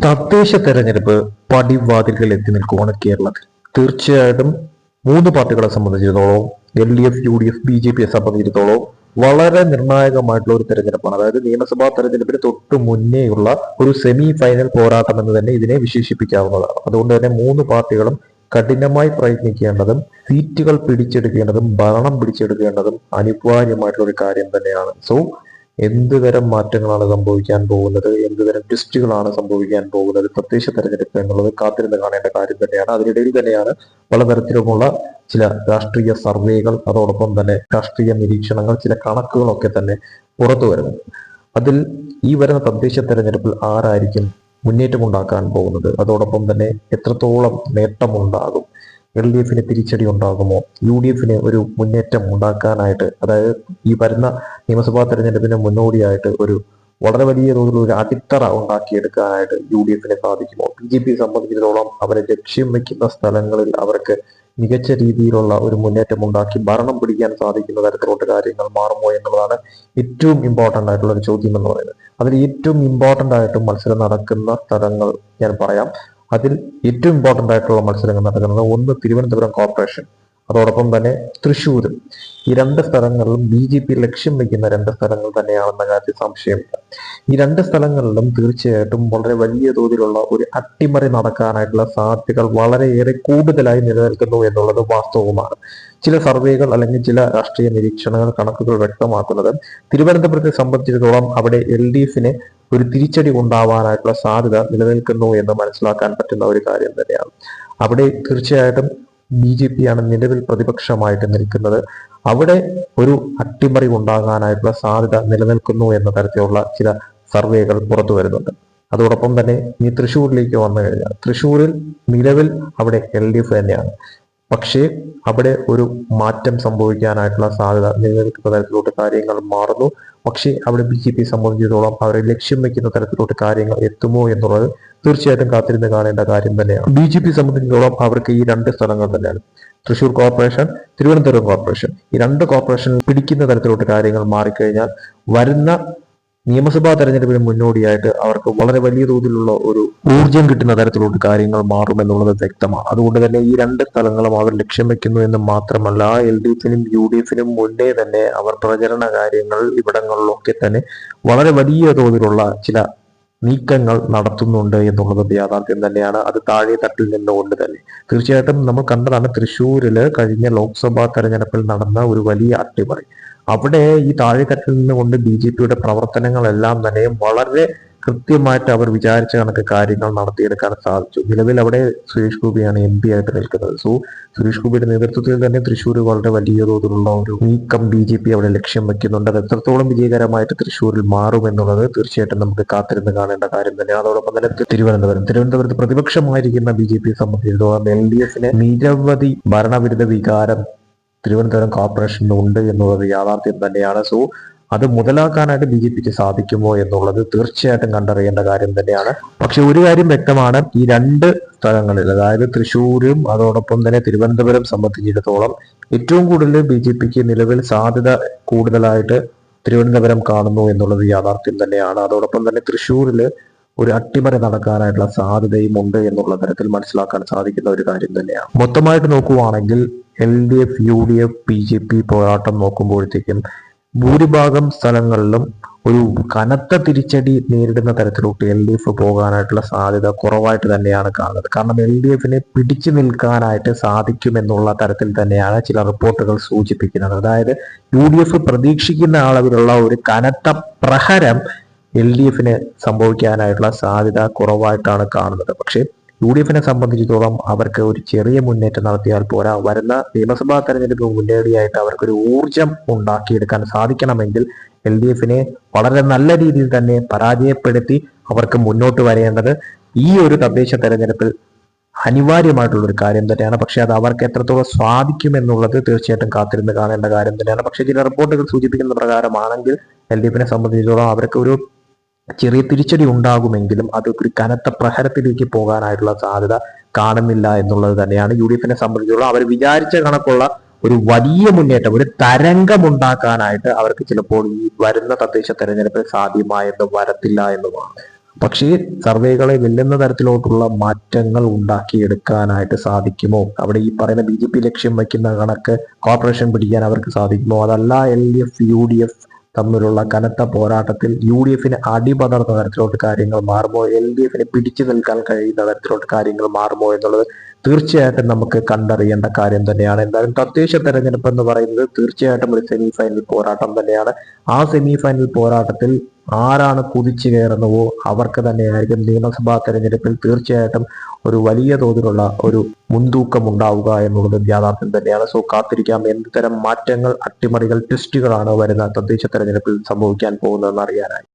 തദ്ദേശ തെരഞ്ഞെടുപ്പ് പടിവാതിലുകൾ എത്തി നിൽക്കുവാണ് കേരളത്തിൽ തീർച്ചയായിട്ടും മൂന്ന് പാർട്ടികളെ സംബന്ധിച്ചിടത്തോളം L D F U D F B J പിയെ സംബന്ധിച്ചിടത്തോളം വളരെ നിർണായകമായിട്ടുള്ള ഒരു തെരഞ്ഞെടുപ്പാണ്. അതായത് നിയമസഭാ തെരഞ്ഞെടുപ്പിന് തൊട്ട് മുന്നേയുള്ള ഒരു സെമി ഫൈനൽ പോരാട്ടം എന്ന് തന്നെ ഇതിനെ വിശേഷിപ്പിക്കാവുന്നതാണ്. അതുകൊണ്ട് തന്നെ മൂന്ന് പാർട്ടികളും കഠിനമായി പ്രയത്നിക്കേണ്ടതും സീറ്റുകൾ പിടിച്ചെടുക്കേണ്ടതും ഭരണം പിടിച്ചെടുക്കേണ്ടതും അനിവാര്യമായിട്ടുള്ള ഒരു കാര്യം തന്നെയാണ്. സോ എന്ത് തരം മാറ്റങ്ങളാണ് സംഭവിക്കാൻ പോകുന്നത്? എന്ത് തരം ട്വിസ്റ്റുകളാണ് സംഭവിക്കാൻ പോകുന്നത്? തദ്ദേശ തെരഞ്ഞെടുപ്പ് എന്നുള്ളത് കാത്തിരുന്ന് കാണേണ്ട കാര്യം തന്നെയാണ്. അതിനിടയിൽ തന്നെയാണ് പലതരത്തിലുമുള്ള ചില രാഷ്ട്രീയ സർവേകൾ അതോടൊപ്പം തന്നെ രാഷ്ട്രീയ നിരീക്ഷണങ്ങൾ ചില കണക്കുകളൊക്കെ തന്നെ പുറത്തു വരുന്നത്. അതിൽ ഈ വരുന്ന തദ്ദേശ തെരഞ്ഞെടുപ്പിൽ ആരായിരിക്കും മുന്നേറ്റമുണ്ടാക്കാൻ പോകുന്നത്? അതോടൊപ്പം തന്നെ എത്രത്തോളം നേട്ടമുണ്ടാകും? എൽ ഡി എഫിന് തിരിച്ചടി ഉണ്ടാകുമോ? യു ഡി എഫിന് ഒരു മുന്നേറ്റം ഉണ്ടാക്കാനായിട്ട് അതായത് ഈ വരുന്ന നിയമസഭാ തെരഞ്ഞെടുപ്പിന് മുന്നോടിയായിട്ട് ഒരു വളരെ വലിയ തോതിൽ ഒരു അടിത്തറ ഉണ്ടാക്കിയെടുക്കാനായിട്ട് യു ഡി എഫിന് സാധിക്കുമോ? ബി ജെ പി സംബന്ധിച്ചിടത്തോളം അവരെ ലക്ഷ്യം വെക്കുന്ന സ്ഥലങ്ങളിൽ അവർക്ക് മികച്ച രീതിയിലുള്ള ഒരു മുന്നേറ്റം ഉണ്ടാക്കി ഭരണം പിടിക്കാൻ സാധിക്കുന്ന തരത്തിലോട്ട് കാര്യങ്ങൾ മാറുമോ എന്നുള്ളതാണ് ഏറ്റവും ഇമ്പോർട്ടന്റ് ആയിട്ടുള്ള ഒരു ചോദ്യം എന്ന് പറയുന്നത്. അതിൽ ഏറ്റവും ഇമ്പോർട്ടന്റ് ആയിട്ട് മത്സരം നടക്കുന്ന സ്ഥലങ്ങൾ ഞാൻ പറയാം. അതിൽ ഏറ്റവും ഇമ്പോർട്ടന്റ് ആയിട്ടുള്ള മത്സരങ്ങൾ നടക്കുന്നത് ഒന്ന് തിരുവനന്തപുരം കോർപ്പറേഷൻ അതോടൊപ്പം തന്നെ തൃശ്ശൂരും. ഈ രണ്ട് സ്ഥലങ്ങളിലും ബി ജെ പി ലക്ഷ്യം വയ്ക്കുന്ന രണ്ട് സ്ഥലങ്ങൾ തന്നെയാണെന്ന കാര്യത്തിൽ സംശയമില്ല. ഈ രണ്ട് സ്ഥലങ്ങളിലും തീർച്ചയായിട്ടും വളരെ വലിയ തോതിലുള്ള ഒരു അട്ടിമറി നടക്കാനായിട്ടുള്ള സാധ്യതകൾ വളരെയേറെ കൂടുതലായി നിലനിൽക്കുന്നു എന്നുള്ളത് വാസ്തവമാണ് ചില സർവേകൾ അല്ലെങ്കിൽ ചില രാഷ്ട്രീയ നിരീക്ഷണങ്ങൾ കണക്കുകൾ വ്യക്തമാക്കുന്നത് തിരുവനന്തപുരത്തെ സംബന്ധിച്ചിടത്തോളം അവിടെ എൽ ഡി എഫിന് ഒരു തിരിച്ചടി ഉണ്ടാവാനായിട്ടുള്ള സാധ്യത നിലനിൽക്കുന്നു എന്ന് മനസ്സിലാക്കാൻ പറ്റുന്ന ഒരു കാര്യം തന്നെയാണ്. അവിടെ തീർച്ചയായിട്ടും ബി ജെ പി ആണ് നിലവിൽ പ്രതിപക്ഷമായിട്ട് നിൽക്കുന്നത്. അവിടെ ഒരു അട്ടിമറി ഉണ്ടാകാനായിട്ടുള്ള സാധ്യത നിലനിൽക്കുന്നു എന്ന തരത്തിലുള്ള ചില സർവേകൾ പുറത്തു വരുന്നുണ്ട്. അതോടൊപ്പം തന്നെ ഇനി തൃശ്ശൂരിലേക്ക് വന്നു കഴിഞ്ഞാൽ തൃശ്ശൂരിൽ നിലവിൽ അവിടെ എൽ ഡി എഫ് തന്നെയാണ്. പക്ഷേ അവിടെ ഒരു മാറ്റം സംഭവിക്കാനായിട്ടുള്ള സാധ്യത നിലനിൽക്കുന്ന തരത്തിലോട്ട് കാര്യങ്ങൾ മാറുന്നു. പക്ഷേ അവിടെ ബി ജെ പി സംബന്ധിച്ചിടത്തോളം അവരെ ലക്ഷ്യം വെക്കുന്ന തരത്തിലോട്ട് കാര്യങ്ങൾ എത്തുമോ എന്നുള്ളത് തീർച്ചയായിട്ടും കാത്തിരുന്ന് കാണേണ്ട കാര്യം തന്നെയാണ്. ബി ജെ പി സംബന്ധിച്ചിടത്തോളം അവർക്ക് ഈ രണ്ട് സ്ഥലങ്ങൾ തന്നെയാണ്. Thrissur corporation Thiruvananthapuram corporation. ഈ രണ്ട് കോർപ്പറേഷൻ പിടിക്കുന്ന തരത്തിലോട്ട് കാര്യങ്ങൾ മാറിക്കഴിഞ്ഞാൽ വരുന്ന നിയമസഭാ തെരഞ്ഞെടുപ്പിന് മുന്നോടിയായിട്ട് അവർക്ക് വളരെ വലിയ തോതിലുള്ള ഒരു ഊർജം കിട്ടുന്ന തരത്തിലോട്ട് കാര്യങ്ങൾ മാറുമെന്നുള്ളത് വ്യക്തമാണ്. അതുകൊണ്ട് തന്നെ ഈ രണ്ട് സ്ഥലങ്ങളും അവർ ലക്ഷ്യം വെക്കുന്നു എന്ന് മാത്രമല്ല എൽ ഡി എഫിനും യു ഡി എഫിനും മുന്നേ തന്നെ അവർ പ്രചരണ കാര്യങ്ങൾ ഇവിടങ്ങളിലൊക്കെ തന്നെ വളരെ വലിയ തോതിലുള്ള ചില നീക്കങ്ങൾ നടത്തുന്നുണ്ട് എന്നുള്ളത് യാഥാർത്ഥ്യം തന്നെയാണ്. അത് താഴെ തട്ടിൽ നിന്നുകൊണ്ട് തന്നെ. തീർച്ചയായിട്ടും നമ്മൾ കണ്ടതാണ് തൃശ്ശൂരിൽ കഴിഞ്ഞ ലോക്സഭാ തെരഞ്ഞെടുപ്പിൽ നടന്ന ഒരു വലിയ അട്ടിമറി. അവിടെ ഈ താഴെത്തട്ടിൽ നിന്നുകൊണ്ട് ബി ജെ പിയുടെ പ്രവർത്തനങ്ങളെല്ലാം തന്നെ വളരെ കൃത്യമായിട്ട് അവർ വിചാരിച്ച കണക്ക് കാര്യങ്ങൾ നടത്തിയെടുക്കാൻ സാധിച്ചു. നിലവിൽ അവിടെ സുരേഷ് ഗോപിയാണ് എം പി ആയിട്ട് നിൽക്കുന്നത്. സോ സുരേഷ് ഗോപിയുടെ നേതൃത്വത്തിൽ തന്നെ തൃശ്ശൂർ വളരെ വലിയ തോതിലുള്ള ഒരു നീക്കം ബി ജെ പി അവിടെ ലക്ഷ്യം വെക്കുന്നുണ്ട് അത് എത്രത്തോളം വിജയകരമായിട്ട് തൃശ്ശൂരിൽ മാറും എന്നുള്ളത് തീർച്ചയായിട്ടും നമുക്ക് കാത്തിരുന്ന് കാണേണ്ട കാര്യം തന്നെയാണ്. അതോടൊപ്പം തന്നെ തിരുവനന്തപുരം. തിരുവനന്തപുരത്ത് പ്രതിപക്ഷമായിരിക്കുന്ന ബി ജെ പിയെ സംബന്ധിച്ചിടത്തോളം എൽ ഡി എഫിന് നിരവധി ഭരണവിരുദ്ധ വികാരം തിരുവനന്തപുരം കോർപ്പറേഷനിൽ ഉണ്ട് എന്നുള്ളത് യാഥാർത്ഥ്യം തന്നെയാണ്. സോ അത് മുതലാക്കാനായിട്ട് ബി ജെ പിക്ക് സാധിക്കുമോ എന്നുള്ളത് തീർച്ചയായിട്ടും കണ്ടറിയേണ്ട കാര്യം തന്നെയാണ്. പക്ഷെ ഒരു കാര്യം വ്യക്തമാണ്. ഈ രണ്ട് സ്ഥലങ്ങളിൽ അതായത് തൃശ്ശൂരും അതോടൊപ്പം തന്നെ തിരുവനന്തപുരം സംബന്ധിച്ചിടത്തോളം ഏറ്റവും കൂടുതൽ ബി ജെ പിക്ക് നിലവിൽ സാധ്യത കൂടുതലായിട്ട് തിരുവനന്തപുരം കാണുന്നു എന്നുള്ളത് യാഥാർത്ഥ്യം തന്നെയാണ്. അതോടൊപ്പം തന്നെ തൃശ്ശൂരിൽ ഒരു അട്ടിമറി നടക്കാനായിട്ടുള്ള സാധ്യതയും ഉണ്ട് എന്നുള്ള തരത്തിൽ മനസ്സിലാക്കാൻ സാധിക്കുന്ന ഒരു കാര്യം തന്നെയാണ്. മൊത്തമായിട്ട് നോക്കുവാണെങ്കിൽ L D F U D F B J P പോരാട്ടം നോക്കുമ്പോഴത്തേക്കും ഭൂരിഭാഗം സ്ഥലങ്ങളിലും ഒരു കനത്ത തിരിച്ചടി നേരിടുന്ന തരത്തിലോട്ട് എൽ ഡി എഫ് പോകാനായിട്ടുള്ള സാധ്യത കുറവായിട്ട് തന്നെയാണ് കാണുന്നത്. കാരണം എൽ ഡി എഫിനെ പിടിച്ചു നിൽക്കാനായിട്ട് സാധിക്കുമെന്നുള്ള തരത്തിൽ തന്നെയാണ് ചില റിപ്പോർട്ടുകൾ സൂചിപ്പിക്കുന്നത്. അതായത് യു ഡി എഫ് പ്രതീക്ഷിക്കുന്ന അളവിലുള്ള ഒരു കനത്ത പ്രഹരം എൽ ഡി എഫിന് സംഭവിക്കാനായിട്ടുള്ള സാധ്യത കുറവായിട്ടാണ് കാണുന്നത്. പക്ഷേ യു ഡി എഫിനെ സംബന്ധിച്ചിടത്തോളം അവർക്ക് ഒരു ചെറിയ മുന്നേറ്റം നടത്തിയാൽ പോരാ. വരുന്ന നിയമസഭാ തെരഞ്ഞെടുപ്പ് മുന്നേടിയായിട്ട് അവർക്കൊരു ഊർജം ഉണ്ടാക്കിയെടുക്കാൻ സാധിക്കണമെങ്കിൽ എൽ ഡി എഫിനെ വളരെ നല്ല രീതിയിൽ തന്നെ പരാജയപ്പെടുത്തി അവർക്ക് മുന്നോട്ട് വരേണ്ടത് ഈ ഒരു തദ്ദേശ തെരഞ്ഞെടുപ്പിൽ അനിവാര്യമായിട്ടുള്ള ഒരു കാര്യം തന്നെയാണ്. പക്ഷെ അത് അവർക്ക് എത്രത്തോളം സാധിക്കും എന്നുള്ളത് തീർച്ചയായിട്ടും കാത്തിരുന്ന് കാണേണ്ട കാര്യം തന്നെയാണ്. പക്ഷെ ചില റിപ്പോർട്ടുകൾ സൂചിപ്പിക്കുന്ന പ്രകാരമാണെങ്കിൽ എൽ ഡി എഫിനെ സംബന്ധിച്ചിടത്തോളം അവർക്ക് ഒരു ചെറിയ തിരിച്ചടി ഉണ്ടാകുമെങ്കിലും അത് ഒരു കനത്ത പ്രഹരത്തിലേക്ക് പോകാനായിട്ടുള്ള സാധ്യത കാണുന്നില്ല എന്നുള്ളത് തന്നെയാണ് യു ഡി എഫിനെ സംബന്ധിച്ചുള്ള അവർ വിചാരിച്ച കണക്കുള്ള ഒരു വലിയ മുന്നേറ്റം ഒരു തരംഗമുണ്ടാക്കാനായിട്ട് അവർക്ക് ചിലപ്പോൾ ഈ വരുന്ന തദ്ദേശ തെരഞ്ഞെടുപ്പിൽ സാധ്യമായെന്ന് വരത്തില്ല എന്നുമാണ് പക്ഷേ സർവേകളെ വെല്ലുന്ന തരത്തിലോട്ടുള്ള മാറ്റങ്ങൾ ഉണ്ടാക്കിയെടുക്കാനായിട്ട് സാധിക്കുമോ? അവിടെ ഈ പറയുന്ന ബി ലക്ഷ്യം വയ്ക്കുന്ന കണക്ക് കോർപ്പറേഷൻ പിടിക്കാൻ അവർക്ക് സാധിക്കുമോ? അതല്ല L D F U D F തമ്മിലുള്ള കനത്ത പോരാട്ടത്തിൽ യു ഡി എഫിന് അടിപതർന്ന തരത്തിലോട്ട് കാര്യങ്ങൾ മാറുമോ? എൽ ഡി എഫിന് പിടിച്ചു നിൽക്കാൻ കഴിയുന്ന തരത്തിലോട്ട് കാര്യങ്ങൾ മാറുമോ എന്നുള്ളത് തീർച്ചയായിട്ടും നമുക്ക് കണ്ടറിയേണ്ട കാര്യം തന്നെയാണ്. എന്തായാലും തദ്ദേശ തെരഞ്ഞെടുപ്പ് എന്ന് പറയുന്നത് തീർച്ചയായിട്ടും ഒരു സെമി ഫൈനൽ പോരാട്ടം തന്നെയാണ്. ആ സെമി ഫൈനൽ പോരാട്ടത്തിൽ ആരാണ് കുതിച്ചു കയറുന്നുവോ അവർക്ക് തന്നെയായിരിക്കും നിയമസഭാ തെരഞ്ഞെടുപ്പിൽ തീർച്ചയായിട്ടും ഒരു വലിയ തോതിലുള്ള ഒരു മുൻതൂക്കം ഉണ്ടാവുക എന്നുള്ളത് യാഥാർത്ഥ്യം തന്നെയാണ്. സോ കാത്തിരിക്കാം. എന്ത് തരം മാറ്റങ്ങൾ അട്ടിമറികൾ ട്വിസ്റ്റുകളാണ് വരുന്ന തദ്ദേശ തെരഞ്ഞെടുപ്പിൽ സംഭവിക്കാൻ പോകുന്നതെന്ന് അറിയാനായി.